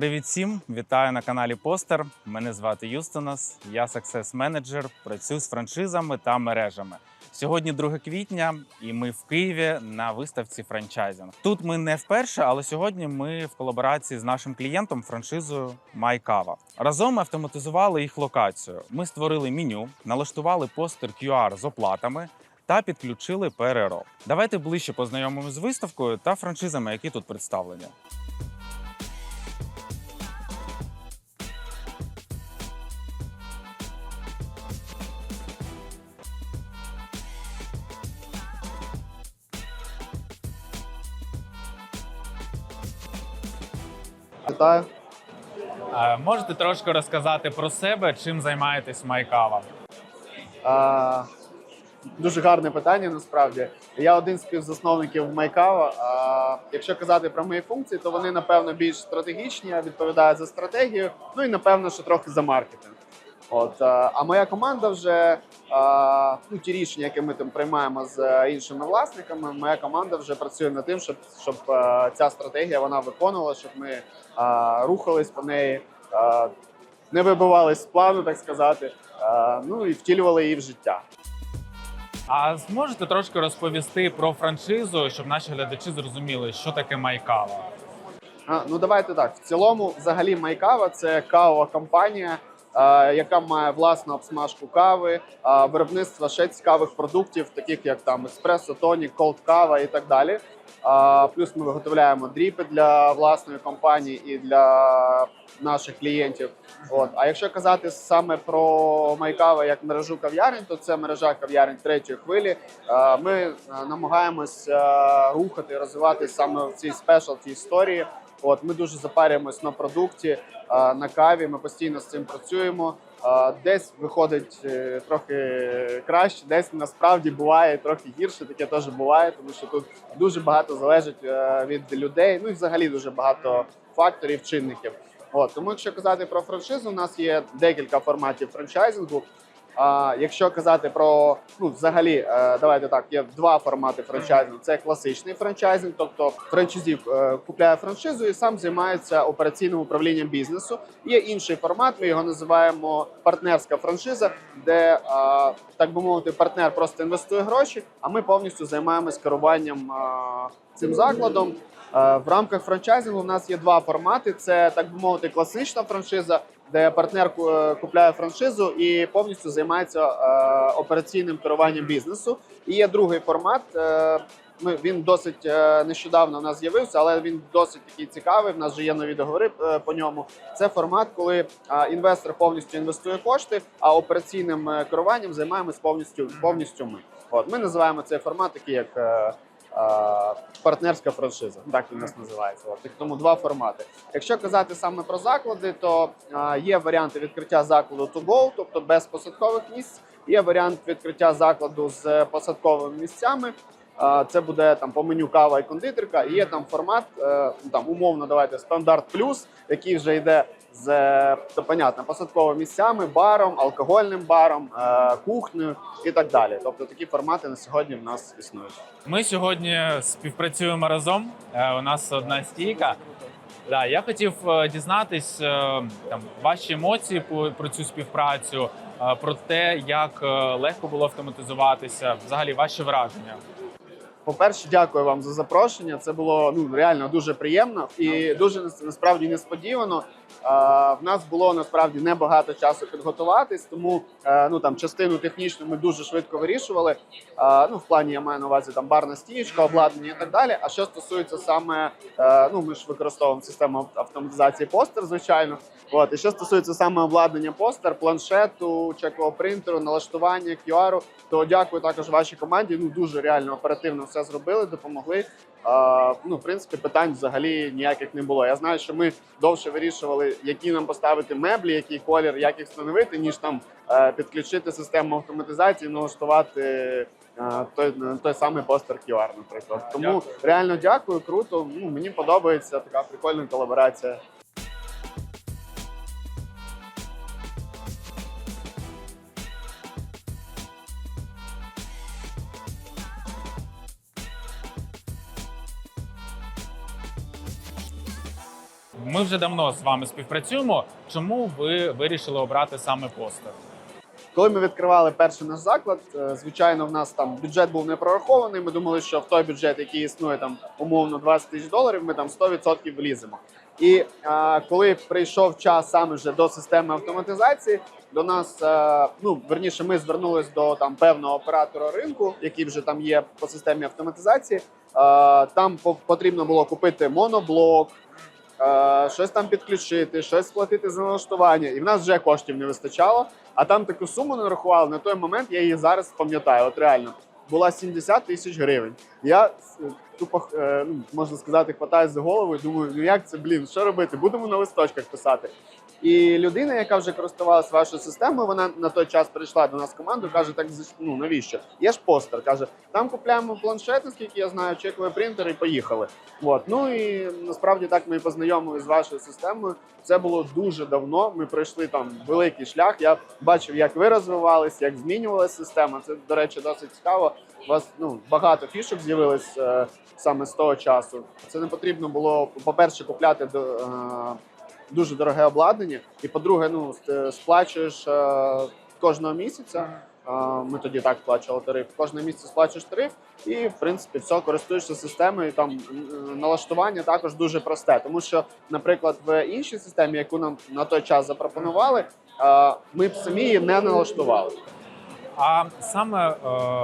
Привіт всім! Вітаю на каналі Постер. Мене звати Юстонас. Я Success менеджер працюю з франшизами та мережами. Сьогодні 2 квітня, і ми в Києві на виставці франчайзинг. Тут ми не вперше, але сьогодні ми в колаборації з нашим клієнтом франшизою MyKava. Разом ми автоматизували їх локацію. Ми створили меню, налаштували постер QR з оплатами та підключили ПРРО. Давайте ближче познайомимося з виставкою та франшизами, які тут представлені. Вітаю. Е, Можете трошки розказати про себе, чим займаєтесь MyKava? А, дуже гарне питання. Насправді я один з співзасновників Майкава. А, якщо казати про мої функції, то вони напевно більш стратегічні, відповідають за стратегію. Ну і напевно, що трохи за маркетинг. От а, а моя команда вже ну, ті рішення, які ми там приймаємо з е, іншими власниками. Моя команда вже працює над тим, щоб щоб е, ця стратегія вона виконувала, щоб ми рухались по неї, не вибивались з плану, так сказати. Ну і втілювали її в життя. А зможете трошки розповісти про франшизу, щоб наші глядачі зрозуміли, що таке MyKava? А, ну давайте так. В цілому, взагалі, Майкава це кавова компанія, яка має власну обсмажку кави, е, виробництво ще цікавих продуктів, таких як там еспресо, тонік, колд кава і так далі. Плюс ми виготовляємо дріпи для власної компанії і для наших клієнтів. От. А якщо казати саме про Майкава як мережу кав'ярень, то це мережа кав'ярень третьої хвилі. Е, Ми е, намагаємось е, рухати, розвивати саме в цій спешалті історії. От ми дуже запарюємось на продукті, на каві. Ми постійно з цим працюємо. Десь виходить е, трохи краще, десь насправді буває трохи гірше. Таке теж буває, тому що тут дуже багато залежить е, від людей. Ну і взагалі дуже багато факторів, чинників. От тому, якщо казати про франшизу, у нас є декілька форматів франчайзингу. А якщо казати про ну взагалі, е, давайте так, є два формати франчайзингу. Це класичний франчайзинг, тобто франчайзів е, купляє франшизу і сам займається операційним управлінням бізнесу. Є інший формат. Ми його називаємо партнерська франшиза, де е, так би мовити, партнер просто інвестує гроші, а ми повністю займаємось керуванням цим закладом. В рамках франчайзингу у нас є два формати: це так би мовити, класична франшиза, де партнер е, купляє франшизу і повністю займається е, операційним керуванням бізнесу. І є другий формат. е, Ми він досить нещодавно у нас з'явився, але він досить такий цікавий. В нас вже є нові договори по ньому. Це формат, коли інвестор повністю інвестує кошти, а операційним керуванням займаємось повністю повністю ми. От ми називаємо цей формат такий як. Е, Партнерська франшиза, так у нас називається. Так тому два формати. Якщо казати саме про заклади, то е, є варіанти відкриття закладу to go, тобто без посадкових місць. Є варіант відкриття закладу з посадковими місцями. Е, Це буде там по меню кава і кондитерка. І є там формат, ну, там умовно, давайте стандарт плюс, який вже йде з е, то, понятно, посадковими місцями, баром, алкогольним баром, е, кухнею і так далі. Тобто такі формати на сьогодні в нас існують. Ми сьогодні співпрацюємо разом. Е, У нас одна стійка. Да, я хотів дізнатись там ваші емоції по- про цю співпрацю, про те, як легко було автоматизуватися, взагалі ваші враження. По-перше, дякую вам за запрошення. Це було ну реально дуже приємно і дуже насправді несподівано. В нас було насправді небагато часу підготуватись, тому е, ну там частину технічну ми дуже швидко вирішували. Ну в плані я маю на увазі там барна стієчка, обладнання і так далі. А що стосується саме, е, ну ми ж використовуємо систему автоматизації постер, звичайно. От і що стосується саме обладнання постер, планшету, чекового принтеру, налаштування QR, то дякую також вашій команді. Ну дуже реально оперативно все зробили, допомогли. Ну, в принципі, питань взагалі ніяких не було. Я знаю, що ми довше вирішували, які нам поставити меблі, який колір, як їх встановити, ніж там е, підключити систему автоматизації, налаштувати е, той, той самий постер QR, наприклад. Тому Дякую. реально дякую, круто. Ну мені подобається така прикольна колаборація. Ми вже давно з вами співпрацюємо. Чому ви вирішили обрати саме постер? Коли ми відкривали перший наш заклад, е, звичайно, в нас там бюджет був не прорахований. Ми думали, що в той бюджет, який існує там умовно 20 тисяч доларів, ми там 100% вліземо. І е, коли прийшов час саме вже до системи автоматизації, до нас е, ну верніше, ми звернулись до там певного оператора ринку, який вже там є по системі автоматизації. Е, там по- потрібно було купити моноблок, щось там підключити, щось сплатити за налаштування, і в нас вже коштів не вистачало. А там таку суму не нарахували на той момент. Я її зараз пам'ятаю. От реально була 70 тисяч гривень. Я е, тупо е, ну, можна сказати, хватаюсь за голову і думаю, ну як це блін, що робити? Будемо на листочках писати. І людина, яка вже користувалася вашою системою, вона на той час прийшла до нас в команду, каже: так ну навіщо? Є ж постер. каже, там купляємо планшет, наскільки я знаю, чековий принтер і поїхали. От ну і насправді так ми познайомилися з вашою системою. Це було дуже давно. Ми пройшли там великий шлях. Я бачив, як ви розвивались, як змінювалася система. Це, до речі, досить цікаво. У вас ну багато фішок з'явилось е, саме з того часу. Це не потрібно було, по-перше, купляти до. Е, Дуже дороге обладнання, і по-друге, ну ст- сплачуєш е, кожного місяця. Ми тоді так сплачували тариф. Кожного місяця сплачуєш тариф, і в принципі все користуєшся системою. Там е, налаштування також дуже просте, тому що, наприклад, в іншій системі, яку нам на той час запропонували, ми б самі її не налаштували. А саме е,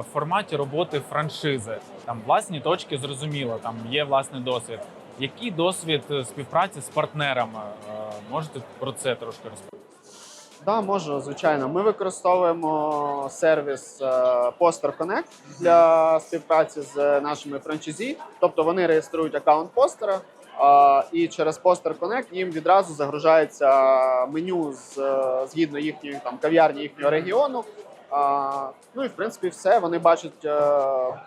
в форматі роботи франшизи, там власні точки зрозуміло, там є власний досвід. Який досвід е, співпраці з партнерами? Е, можете про це трошки розповісти? Да, можу, звичайно. Ми використовуємо сервіс е, Poster Connect для співпраці з нашими франчайзі. Тобто вони реєструють аккаунт постера, і через Poster Connect їм відразу загружається меню з згідно їхньої там кав'ярні їхнього регіону. А, ну і в принципі все. Вони бачать е,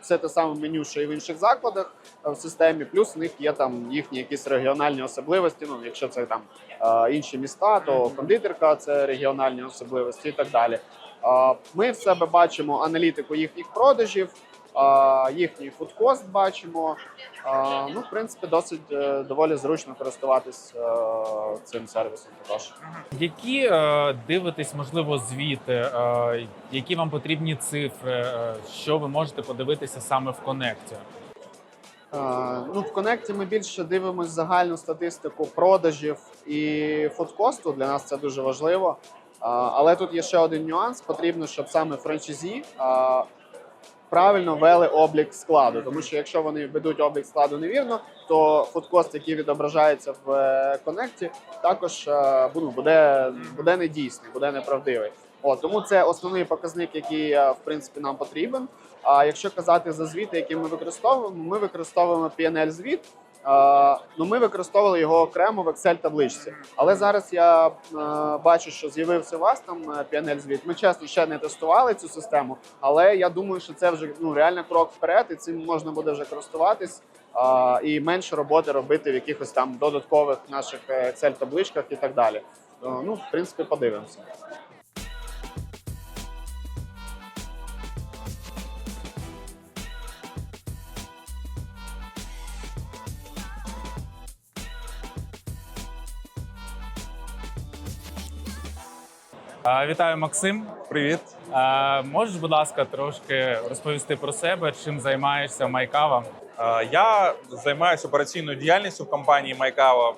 все те саме меню, що і в інших закладах е, в системі. Плюс в них є там їхні якісь регіональні особливості. Ну, якщо це там е, інші міста, то кондитерка це регіональні особливості і так далі. Ми в себе бачимо аналітику їхніх продажів, їхній фудкост бачимо. Ну, в принципі, досить е, доволі зручно користуватись е, цим сервісом. Також. Які е, дивитесь, можливо, звіти, які вам потрібні цифри, що ви можете подивитися саме в конекті? Ну, в Конекті ми більше дивимося загальну статистику продажів і фудкосту. Для нас це дуже важливо. Але тут є ще один нюанс: потрібно, щоб саме франчайзі е, правильно вели облік складу. Тому що якщо вони ведуть облік складу невірно, то фудкост, який відображається в е, Конекті, також е, ну, буде, буде недійсний, буде неправдивий. От, тому це основний показник, який е, в принципі нам потрібен. А якщо казати за звіти, які ми використовуємо, ми використовуємо PNL звіт. Е, Ну, ми використовували його окремо в Excel табличці. Але зараз я е, бачу, що з'явився у вас там PNL звіт. Ми чесно ще не тестували цю систему, але я думаю, що це вже ну реально крок вперед, і цим можна буде вже користуватись е, і менше роботи робити в якихось там додаткових наших Excel табличках і так далі. Е, Ну, в принципі, подивимося. Вітаю, Максим. Привіт. Можеш, будь ласка, трошки розповісти про себе, чим займаєшся Майкава? Я займаюся операційною діяльністю в компанії Майкава.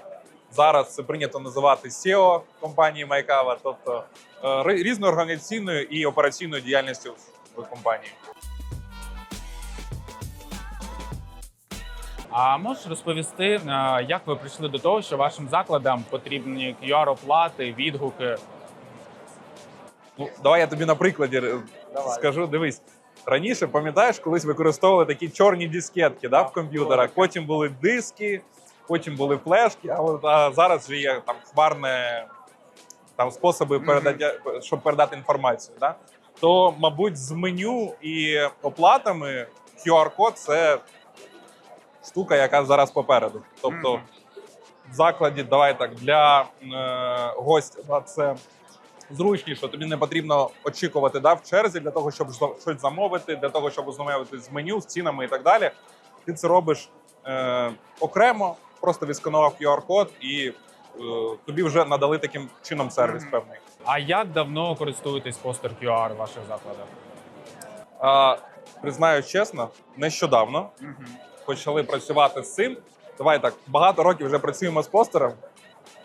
Зараз це прийнято називати SEO компанії Майкава, тобто е, різною організаційною і операційною діяльністю в компанії. А можеш розповісти, е, як ви прийшли до того, що вашим закладам потрібні QR-оплати, відгуки? Ну, давай я тобі на прикладі е, Давай. скажу. Дивись. Раніше, пам'ятаєш, колись використовували такі чорні дискетки да, в комп'ютерах. Потім були диски, потім були флешки, а, а зараз вже є там хмарне там способи передання, щоб передати інформацію. Да? То, мабуть, з меню і оплатами QR-код це штука, яка зараз попереду. Тобто, в закладі, давай так, для е, гостя да, це зручніше. Тобі не потрібно очікувати да, в черзі для того, щоб щось замовити, для того, щоб ознайомитися з меню, з цінами і так далі. Ти це робиш е, окремо, просто відсканував QR-код і е, тобі вже надали таким чином сервіс певний. А як давно користуєтесь постер QR в ваших закладах? А, признаю чесно, нещодавно почали працювати з цим. Давай так, багато років вже працюємо з постером,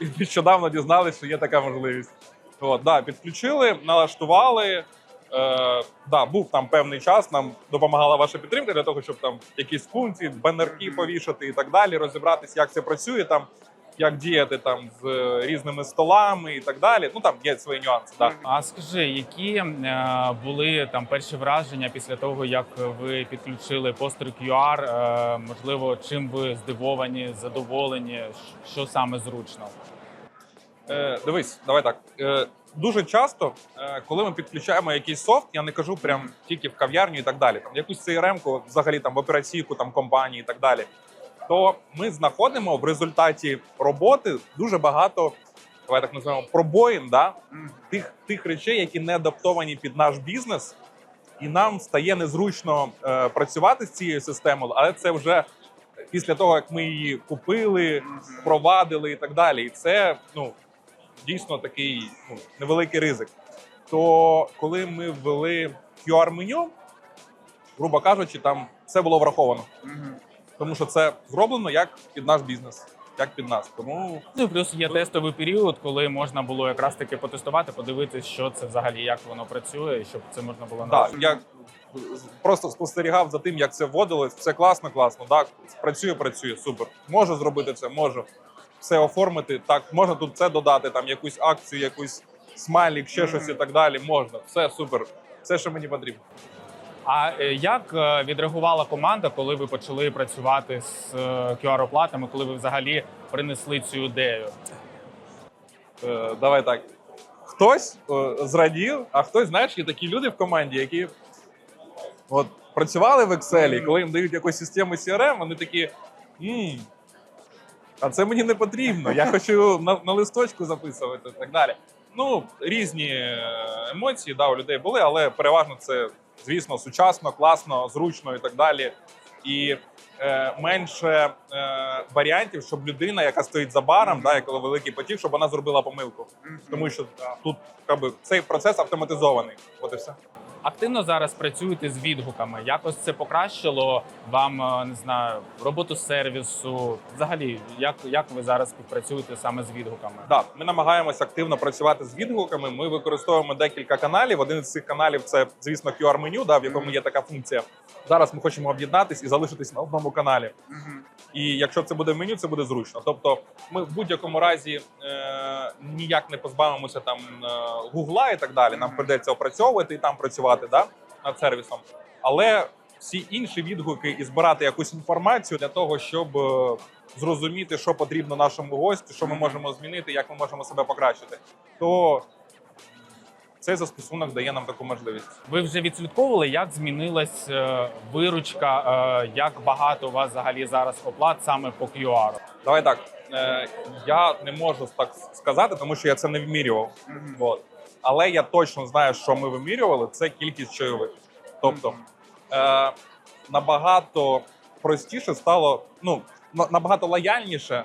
і нещодавно дізналися, що є така можливість. От, да, підключили, налаштували. Е, да, був там певний час, нам допомагала ваша підтримка для того, щоб там якісь функції, банерки повішати і так далі, розібратися, як це працює, там, як діяти там з е, різними столами і так далі. Ну там є свої нюанси. Да. А скажи, які е, були там перші враження після того, як ви підключили постер QR? Е, можливо, чим ви здивовані, задоволені? Що саме зручно? Е, дивись, давай так. Е, дуже часто, е, коли ми підключаємо якийсь софт, я не кажу прям тільки в кав'ярню і так далі, там якусь CRM-ку, взагалі там в операційку там компанії і так далі, то ми знаходимо в результаті роботи дуже багато, давай так називаємо, пробоїн, да? тих, тих речей, які не адаптовані під наш бізнес, і нам стає незручно е, працювати з цією системою, але це вже після того, як ми її купили, впровадили і так далі. І це ну дійсно такий ну, невеликий ризик. То коли ми ввели QR-меню, грубо кажучи, там все було враховано, тому що це зроблено як під наш бізнес, як під нас. Тому Ну і плюс є тестовий період, коли можна було якраз таки потестувати, подивитися, що це взагалі, як воно працює, і щоб це можна було да, налагодити. я просто спостерігав за тим, як це вводилось. Все класно, класно. Так, працює, працює, супер. Можу зробити це, можу. Все оформити. Так, можна тут це додати, там якусь акцію, якусь смайлік, ще щось і так далі. Можна. Все супер. Все, що мені потрібно. А е, як е, відреагувала команда, коли ви почали працювати з е, QR-оплатами, коли ви взагалі принесли цю ідею? Е, давай так. Хтось е, зрадів, а хтось, знаєш, є такі люди в команді, які от працювали в Excel, і коли їм дають якусь систему CRM, вони такі. «М, а це мені не потрібно. Я хочу на, на листочку записувати і так далі. Ну, різні е, емоції да, у людей були, але переважно це, звісно, сучасно, класно, зручно і так далі. І е, менше е, варіантів, щоб людина, яка стоїть за баром, да, коли великий потік, щоб вона зробила помилку. Тому що тут якби, цей процес автоматизований. От і все. Активно зараз працюєте з відгуками. Якось це покращило вам, е, не знаю, роботу сервісу. Взагалі, як, як ви зараз співпрацюєте саме з відгуками? Да, ми намагаємося активно працювати з відгуками. Ми використовуємо декілька каналів. Один з цих каналів це, звісно, QR-меню, да, в якому є така функція. Зараз ми хочемо об'єднатись і залишитись на одному каналі. І якщо це буде в меню, це буде зручно. Тобто, ми в будь-якому разі е, ніяк не позбавимося там е, гугла і так далі. Нам придеться опрацьовувати і там працювати да, над сервісом. Але всі інші відгуки і збирати якусь інформацію для того, щоб е, зрозуміти, що потрібно нашому гостю, що ми можемо змінити, як ми можемо себе покращити, то цей застосунок дає нам таку можливість. Ви вже відслідковували, як змінилась е, виручка, е, як багато у вас взагалі зараз оплат саме по QR? Давай так. Е, я не можу так сказати, тому що я це не вимірював. От. Але я точно знаю, що ми вимірювали, це кількість чайових. Тобто е, набагато простіше стало, ну набагато лояльніше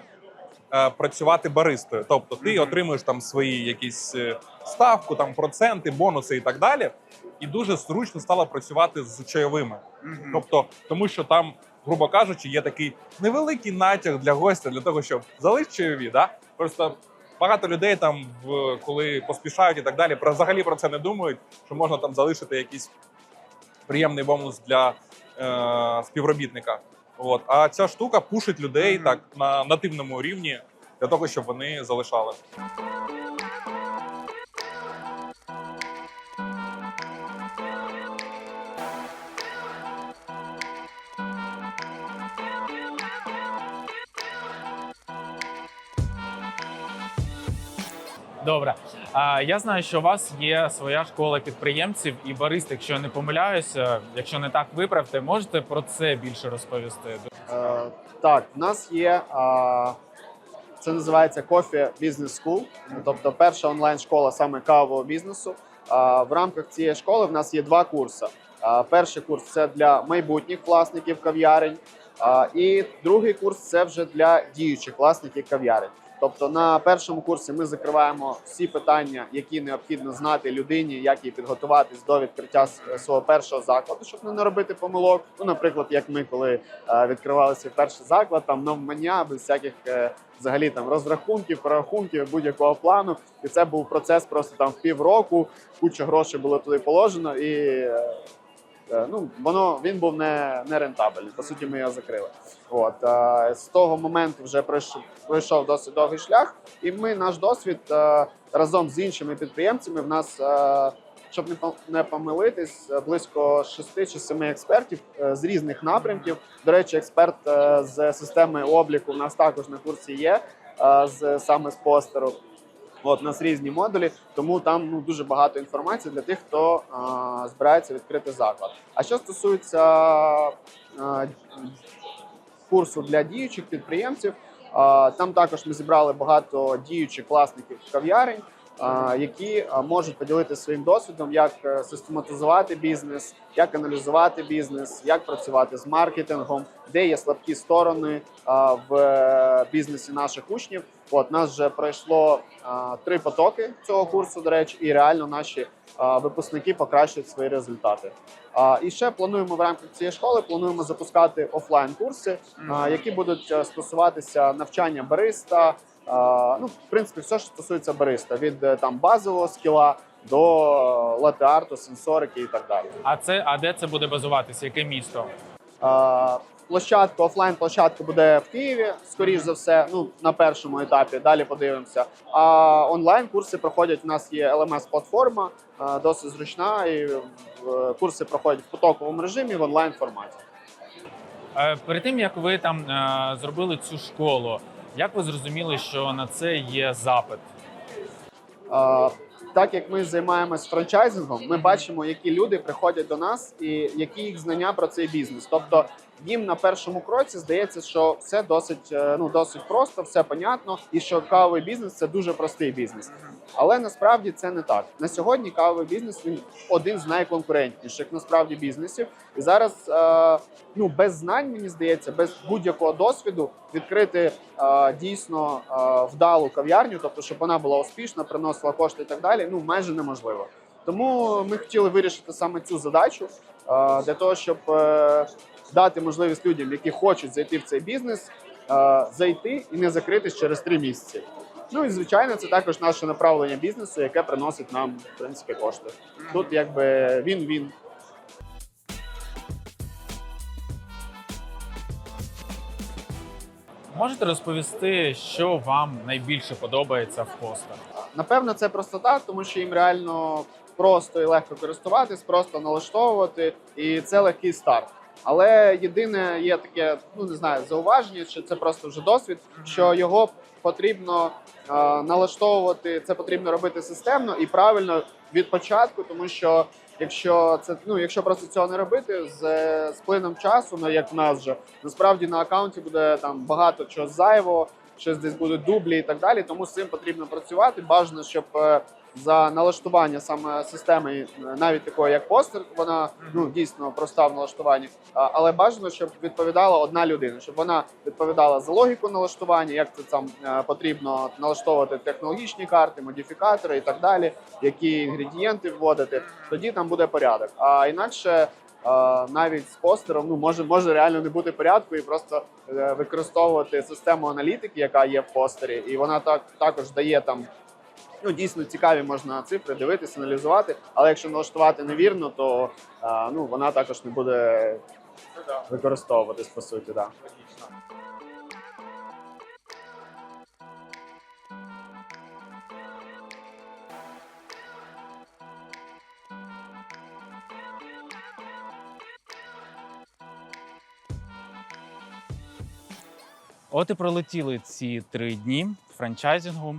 працювати баристою. Тобто, ти отримуєш там свої якісь е, ставку, там проценти, бонуси і так далі. І дуже зручно стало працювати з чайовими. Тобто, тому що там, грубо кажучи, є такий невеликий натяг для гостя для того, щоб залишити чайові. Да? Просто багато людей там, в, коли поспішають і так далі, про взагалі про це не думають, що можна там залишити якийсь приємний бонус для е, співробітника. От. А ця штука пушить людей так на нативному рівні для того, щоб вони залишали. Добре. Я знаю, що у вас є своя школа підприємців і барист, якщо я не помиляюся. Якщо не так виправте, можете про це більше розповісти? Е, так, в нас є. А, це називається Coffee Business School, тобто перша онлайн-школа саме кавового бізнесу. В рамках цієї школи в нас є два курси. Перший курс це для майбутніх власників кав'ярень, і другий курс це вже для діючих власників кав'ярень. Тобто на першому курсі ми закриваємо всі питання, які необхідно знати людині, як їй підготуватись до відкриття свого першого закладу, щоб не наробити помилок. Ну, наприклад, як ми, коли е, відкривали свій перший заклад, там навмання без всяких е, взагалі там розрахунків, прорахунків будь-якого плану. І це був процес просто там в півроку. Куча грошей було туди положено, і е, ну воно він був не, не рентабельний. По суті, ми його закрили. От е, з того моменту вже пройшов, пройшов досить довгий шлях, і ми наш досвід е, разом з іншими підприємцями. В нас, е, щоб не помилитись, е, близько 6 чи 7 експертів е, з різних напрямків. До речі, експерт е, з системи обліку в нас також на курсі є е, з саме з постеру. От у нас різні модулі, тому там ну дуже багато інформації для тих, хто а, збирається відкрити заклад. А що стосується а, курсу для діючих підприємців, а, там також ми зібрали багато діючих власників кав'ярень, які можуть поділитися своїм досвідом, як е, систематизувати бізнес, як аналізувати бізнес, як працювати з маркетингом, де є слабкі сторони в е, бізнесі наших учнів. От нас вже пройшло три потоки цього курсу, до речі, і реально наші випускники покращують свої результати. І ще плануємо в рамках цієї школи плануємо запускати офлайн курси, які будуть е, стосуватися навчання бариста. Ну, в принципі, все, що стосується бариста, від е, там базового скіла до е, лате-арту, сенсорики і так далі. А це а де це буде базуватися? Яке місто? А, Площадка, офлайн площадка буде в Києві, скоріш за все, ну на першому етапі. Далі подивимося. А онлайн курси проходять. У нас є lms платформа досить зручна, і е, курси проходять в потоковому режимі в онлайн форматі. Перед тим як ви там зробили цю школу, як ви зрозуміли, що на це є запит? А, Так як ми займаємось франчайзингом, ми бачимо, які люди приходять до нас і які їх знання про цей бізнес. Тобто їм на першому кроці здається, що все досить е, ну досить просто, все понятно, і що кавовий бізнес це дуже простий бізнес. Але насправді це не так. На сьогодні кавовий бізнес він один з найконкурентніших насправді бізнесів. І зараз е, ну без знань, мені здається, без будь-якого досвіду відкрити е, дійсно вдалу кав'ярню, тобто щоб вона була успішна, приносила кошти і так далі. Ну майже неможливо. Тому ми хотіли вирішити саме цю задачу для того, щоб дати можливість людям, які хочуть зайти в цей бізнес, е, зайти і не закритись через три місяці. Ну і звичайно, це також наше направлення бізнесу, яке приносить нам в принципі кошти. Тут якби він-він. Можете розповісти, що вам найбільше подобається в постах? Напевно, це простота, тому що їм реально просто і легко користуватись, просто налаштовувати, і це легкий старт. Але єдине є таке, ну не знаю, зауваження, чи це просто вже досвід, що його потрібно е, налаштовувати, це потрібно робити системно і правильно від початку, тому що якщо це ну, якщо просто цього не робити з, з плином часу, ну як в нас вже насправді на аккаунті буде там багато чого зайвого, щось десь будуть дублі і так далі. Тому з цим потрібно працювати. Бажано, щоб е, за налаштування саме системи, е, навіть такої як постер, вона ну дійсно проста в налаштуванні. Але бажано, щоб відповідала одна людина, щоб вона відповідала за логіку налаштування, як це там е, потрібно налаштовувати технологічні карти, модифікатори і так далі, які інгредієнти вводити. Тоді там буде порядок. А інакше. е, Навіть з постером ну може може реально не бути порядку і просто використовувати систему аналітики, яка є в постері, і вона так також дає там ну дійсно цікаві можна цифри дивитися, аналізувати. Але якщо налаштувати невірно, то а, ну вона також не буде використовуватись по суті. Да. От і пролетіли ці три дні франчайзингу.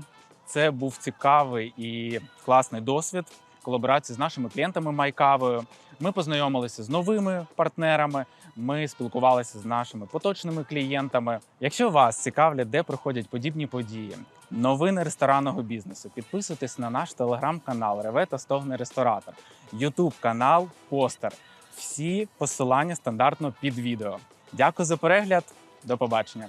Це був цікавий і класний досвід колаборації з нашими клієнтами Майкавою. Ми познайомилися з новими партнерами. Ми спілкувалися з нашими поточними клієнтами. Якщо вас цікавлять, де проходять подібні події, новини ресторанного бізнесу, підписуйтесь на наш телеграм-канал Реве та Ресторатор, Ютуб канал Постер. Всі посилання стандартно під відео. Дякую за перегляд. До побачення.